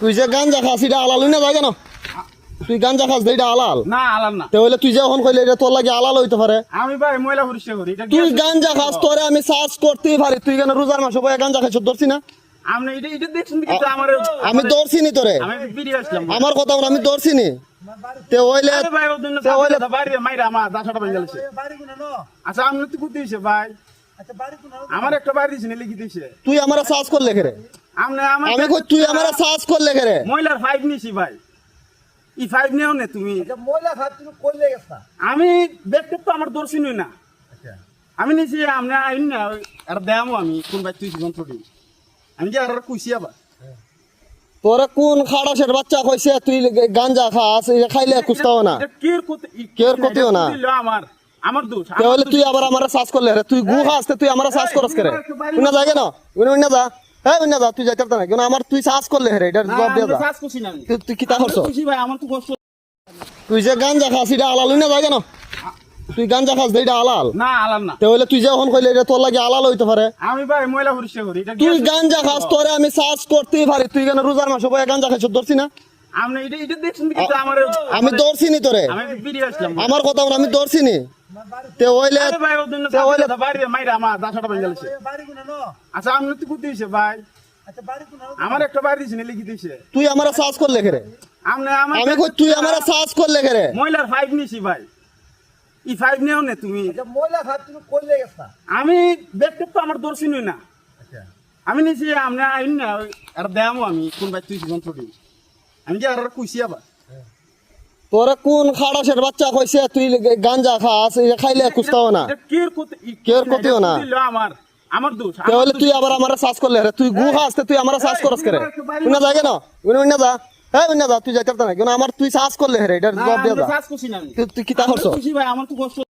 তুই যে গাঞ্জা খাস এটা আলাল না যায় কেন তুই গাঞ্জা খাস এটা আলাল না আলাম না। তে হইলে তুই যখন কইলে এটা তোর লাগে আলাল হইতে পারে। আমি ভাই ময়লা পরিষ্কার করি এটা তুই গাঞ্জা খাস তোরে আমি সার্চ করতেই পারি। তুই কেন রোজার মাসে বয়ে গাঞ্জা খাইছ ধরছি না? আপনি এটা এটা দেখছেন কিন্তু আমার আমি ধরছি নি তোরে। আমি ভিডিও আসলাম। আমার কথা বল, আমি ধরছি নি। তে হইলে আরে ভাই ওর জন্য তে হইলে সাথে মাইরা আমার গেছে। আচ্ছা আমি তো ভাই। আচ্ছা আমার একটা বাড়ি দিছে লিখে দিছে। তুই আমার সার্চ করলে আমি কই তুই আমার সার্চ করলে খেরে ময়লার ফাইভ নিছি ভাই। ই ফাইভ নেও নে তুমি। ময়লা খাত তুমি গেছা আমি দেখতে তো আমার দর্শি নই না আমি নিছি আইন না আর দেয়ামো আমি কোন ভাই তুই দিই আমি কি আর কুইছি আবার? তোরে কোন খাড়াসের বাচ্চা কইছে তুই গাঞ্জা খাস খাইলে কুস্তাও না। কের কত কের ক্ষতিও না। আমার আমার দোষ। তুই আবার আমার সার্চ করলে তুই গু খাস তুই আমার সার্চ করস করে? তুই না যাগে না উনি উনি যা। হ্যাঁ যা তুই যাইতে না কেন আমার তুই সার্চ করলে রে এটা জবাব দিয়ে যা আমি। তুই- করছ? তুই খাস এটা আলাল না তুই গাঞ্জা খাস এটা আলাল না আলাম না। তে তুই যখন কইলে এটা তোর লাগে আলাল হইতে পারে। আমি ভাই ময়লা পরিষ্কার করি এটা তুই গ্যাস- গাঞ্জা খাস তোরে আমি সার্চ করতেই পারি তুই কেন রোজার মাসে বয়ে গাঞ্জা খাইছ ধরছি না? আপনি এটা এটা দেখছেন কিন্তু আমার আমি ধরছি নি তোরে। আমি ভিডিও আসলাম। আমার কথা আমি ধরছি নি। তে তে বাইরে মাইরা আমার দাসাটা ভেঙে ন? আচ্ছা আমি তো ভাই। আচ্ছা বাড়ি কোনা আমার একটা বাড়ি দিছে লিখে দিছে। তুই আমার করলে আমার আমি কই তুই আমার সার্চ করলে ফাইভ নিছি ভাই। ই ফাইভ নেও নে তুমি। আচ্ছা গেছা আমি দেখতে তো আমার দর্শি নই না। আচ্ছা। আমি নিছি আপনি আইন না আর দেয়ামো আমি। কোন ভাই তুই দিই আমি কি আর কুইছি আবার? তোরে কোন খাড়াসের বাচ্চা কইছে তুই গাঞ্জা খাস খাইলে কুস্তাও না। এটা কের কত না। আমার আমার দোষ তে তুই আবার আমার সার্চ করলে রে তুই গু খাস তুই আমার সার্চ করস করে তুই না যাগে না উনি উনি যা। হ্যাঁ উনি যা তুই যাইতে না কেন? আমার তুই শ্বাস করলে রে এটা জবাব তুই- কি তা করছ? ভাই আমার তো কষ্ট